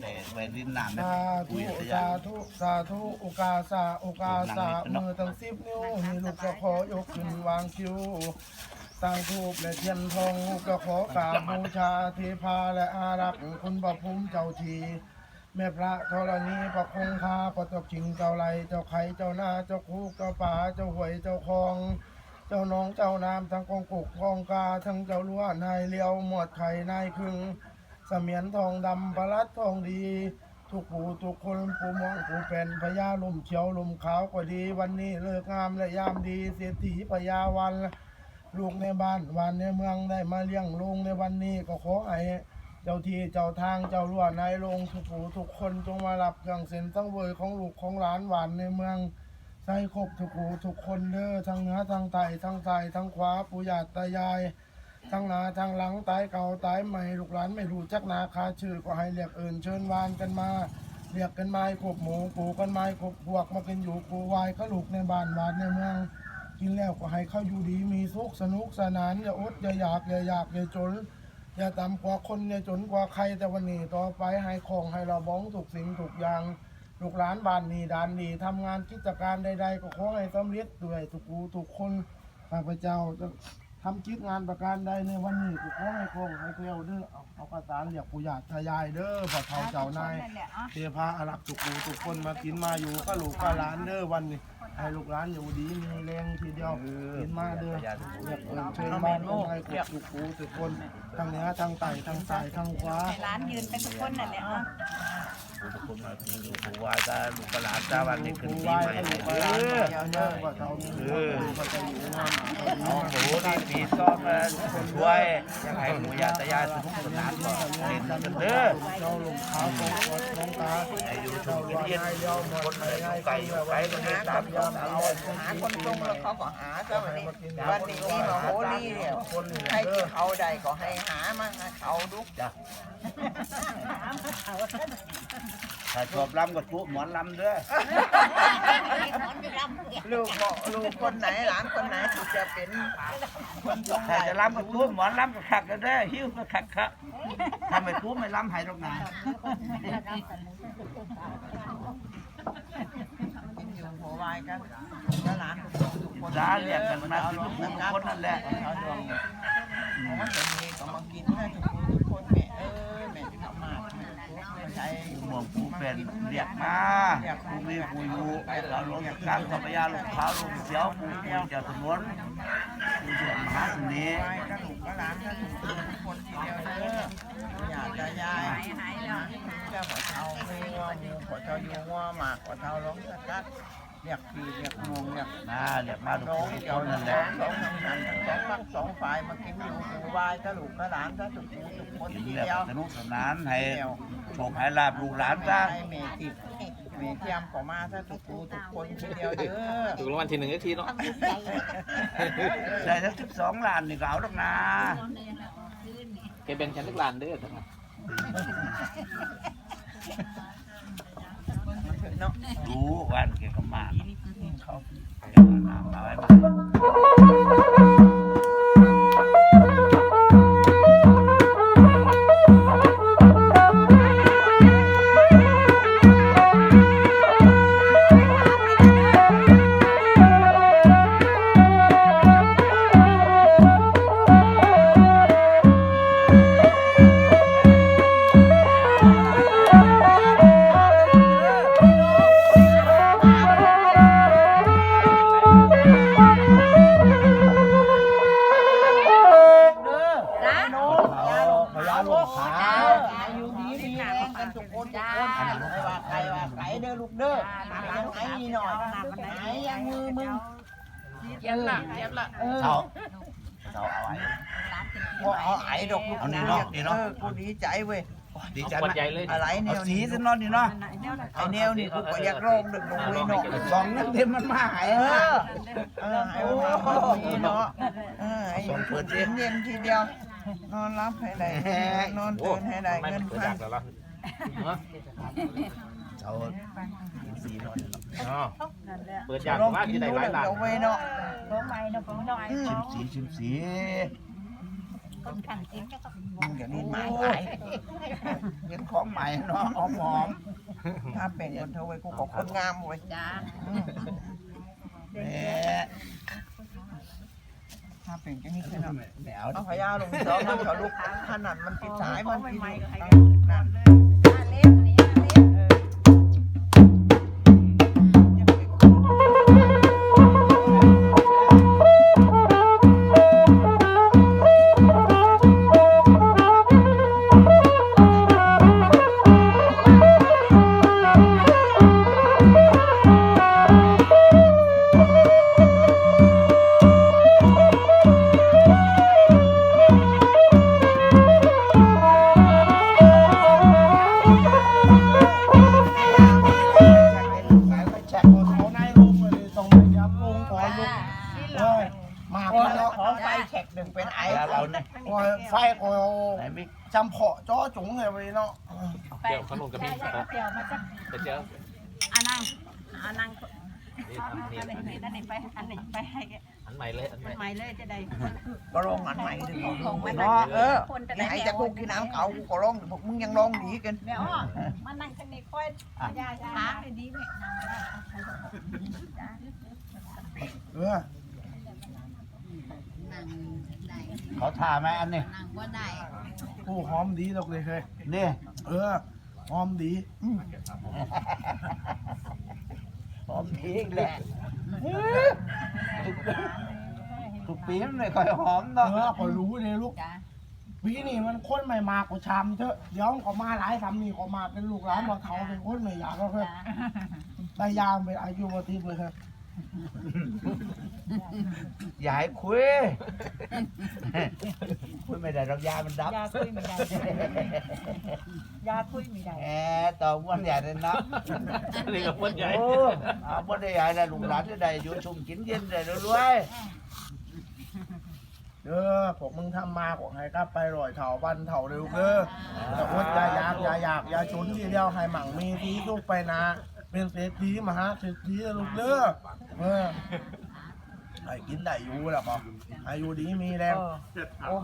แต่เวรินนามสาธุ สาธุ สาธุ โอกาสาโอกาสามือตั้งสิบนิ้วนี่ลูกจะขอยกขึ้นวางคิ้วตั้งทูบและเทียนทองลูกจะขอกราบบูชาเทพาและอารักษ์คุณพระภูมิเจ้าทีแม่พระธรณีพระคงคาพระเจ้าชิงเจ้าไรเจ้าไข่เจ้าหน้าเจ้าคูกเจ้าป่าเจ้าหวยเจ้าคลองเจ้าน้องเจ้าน้ำทั้งกองกุกกองกาทั้งเจ้าล้วนายเลียวหมวดไข่นายคึง เสมียนทองดำพลัดทองดี ทุกผู้ทุกคนผู้มองผู้เป็นพญาลมเขียวลมขาวก็ดี วันนี้เลิกงามและยามดีเศรษฐีพญาวัน ลูกในบ้านวันในเมืองได้มาเลี้ยงลงในวันนี้ก็ขอให้เจ้าที่เจ้าทางเจ้าล้วนายลงทุกผู้ทุกคนจงมารับเครื่องเส้นสังเวยของลูกของหลานหวานในเมืองใส่ครบทุกหูทุกคนเด้อทั้งเหนือทั้งใต้ทั้งซ้ทั้งขวาปู่ย่าตายาย ทั้งหนาทั้งหลังตายเก่าตายใหม่ลูกหลานไม่รู้จักนาคาชื่อก็ให้เรียกเอิ่นเชิญวานกันมาเรียกกันไม้ขบหมูปูกันไม้ขบพวกมากันอยู่ปูวายเขลูกในบ้านวานในเมืองกินแล้วก็ให้เข้าอยู่ดีมีสุขสนุกสนานอย่าอดอย่าอยากอย่าอยากอย่าจนอย่าต่ำกว่าคนอย่าจนกว่าใครแต่วันนี้ต่อไปให้ของให้เราบ้องถูกสิ่งถูกอย่างลูกหลานบ้านนี้ดานนี้ทำงานกิจการใด ๆ ก็ขอให้สำเร็จด้วยทุกผู้ทุกคนข้าพเจ้าจะ ทำกิจงานประการใดในวันนี้ก็ขอให้คงให้เกลียวเด้อเอาเอากระสานเรียกผู้ญาติทายายเด้อพ่อเฒ่าเจ้านายเทพาอารักษ์ทุกผู้ทุกคนมากินมาอยู่ก็ลูกก็หลานเด้อวันนี้ให้ลูกหลานอยู่ดีมีแรงทีเดียวกินมาเด้อเรียกเอิญเชิญมาขอให้ครบทุกผู้ทุกคนทั้งเหนือทั้งใต้ทั้งซ้ายทั้งขวาร้านยืนเป็นทุกคนนั่นแหละเนาะทุก คนมากินอยู่ผู้ว่าจ้าลูกหลานจ้าวันนี้ขึ้นปีใหม่ให้ให้ลูกเด้หลานอเอเอน้องหมูที่ปีซ้อมมาช่วยยังให้หมูยาตายายสนุกสนานก็เล่นกันเด้อเจ้าลมขาวของวัดน้อให้อยู่ชเจ้ามกินเย็นนายยอมหมคนไก่ไก่ไก่ไก่ไก่ก็ก็เดิเดินนตาตามมยอมหาคนตรงแล้วเขาก็หาซะวันนี้วันนี้นี่มาโหนี่เนี่ยใครที่เขาใดก็ให้หามาเขาดุกจ้ะ ถ้าชอบลำก็ชุบหมอนลำเด้อลูกบอกลูกคนไหนหลานคนไหนที่จะเป็นคนตรงไหนถ้าจะลำก็ชุบหมอนลำก็ขักกันเด้อหิ้วก็ขักครับถ้าไม่ชุบไม่ลำให้หรอกนะอยู่หัววายกันแล้วหลานทุกคนร้านเรียกกันมาทุกคนนั่นแหละ เขาดวงมันจะมีก็มากินให้ทุกคนทุกคนแม่เอ้ยแม่ทำมาแม่ใช้ หมวงปู เป็นเรียกมาปูมีปูอยู่เราลงจากกลางสัพยาลูกขาวลูกเสียวปูปูเจ้าสมุนปูเสือมหาสนีวายกันหนูก็หลานกันทุกคนทีเดียวเด้ออยากจะยายเจ้าหัวเท้าไม่ว่ามูหัวเท้าอยู่ว่าหมากหัวเท้าร้องสกัด เรียกพี่เรียกงงเรียกนะเรียกมาทุกน้องคนเกี่ยวนั่นั่นนแหแหละละสองทำงานทั้งสองฝั่งสองฝ่ายมากินอยู่ปูวายกระลูกกระหลานถ้าถูกปูถูกคนกินทีเรียกเดียวสนุกสนานให้โชคให้ลาบลูกหลานจ้าให้เมติเมเทียมขอมาถ้าถูกปูถูกคนทีเดียวเด้อ ถูกรางวัลที่หนึ่งทีเนาะ ได้ทั้งสิบสองล้านนี่ก็เอาหรอกนะแกเป็นแชมป์ทุกลานเด้อค รับเนาะรู้วันเกี่ยวกับมาเขาเกี่ยวกับน้ำมาไว้ หน่อยไหนยังมือมึงเย็บละเย็บละเออเขาเขาเอาไว้พอเอาไอ้ดอกลูกเอานี่เนาะนี่เนาะเออกูดีใจเว้ยดีใจไหมอะไรแนเอาวสีสินนอนนี่เนาะไอ้แนวนี่กูก็อยากร้องดึกลงเลยเนาะสองนั่นเต็มมันมาหายเออเออไอ้วันนี้เนาะเออไอ้เปิดเย็นทีเดียวนอนรับให้ได้นอนตื่นให้ได้เงินพันกแล้วล่ะเอาสีนอน อ๋อเปิดจากลองว่ากิที่นไหนดูหลายแล้วล้านเอาไว้เนาะชิมสีชิมสีมึงอย่าลิ้นไม้เห็นของใหม่ายเนาะหอมหอมๆถ้าเป็นคนเธอไว้กูก็คนงามเว้ยจ้าแหมถ้าเป็นจะนี่คือเนาะแหนวเอาพญาลงสองมันเขาลุกขนาดมันติดสายมันกินนั่นำเพาะจ้อจุ๋งเลยวันนี้เนาะเดี๋ยวขนมกับมีครับเดี๋ยวมาจะไปเจออันนั่งอันนั่งนี่ทำนี่อันไหนอันไหนไปอันไหนไปให้แกอันใหม่เลยอันใหม่ใหม่เลยจะได้ก็ลงอันใหม่ดึงของมันเนาะเออไอ้จะกูกินน้ำเก่ากูก็ลงพวกมึงยังลงดีกันแม่อ้อมานั่งทางนี้ค่อยยาช้าเลยดีไหมเออเขาท่าไหมอันนี้นั่งว่าได้ กูหอมดีตกเลยเคยนี่เออหอมดีหอมพีกแหละทุกปีมันไม่ค่อยหอมเอเนาะอก็รู้เลยลูกจ้าปีนี้มันคนใหม่มากกว่าชามเถอะเดี๋ยวเขามาหลายสำนีเขามาเป็นลูกหลานมาเขาเป็นคนใหม่อยากก็เคยได้ยามเป็นอายุมาทีเลยครับ อย่าให้คุย คุยไม่ได้เรายามันดับ ยาคุยไม่ได้ ยาคุยไม่ได้แหมต่อม้วนใหญ่เลยนะอันนี้กับม้วนใหญ่โอ้เอาม้วนใหญ่เลยลุงหลานจะได้อยู่ชุ่มกินเย็นได้รวยเออผมมึงทำมาของให้กลับไปร่อยเถาบันเถาเร็วเด้อแต่อดอยาอยากอยาอยากอยาชุนทีเดียวให้หมั่งมีทีลูกไปนะ เป็นเศรษฐีมหาเศรษฐีลูกเด้อเออให้กินได้อยู่แล้วป่ะอายุดีมีแรงโอ้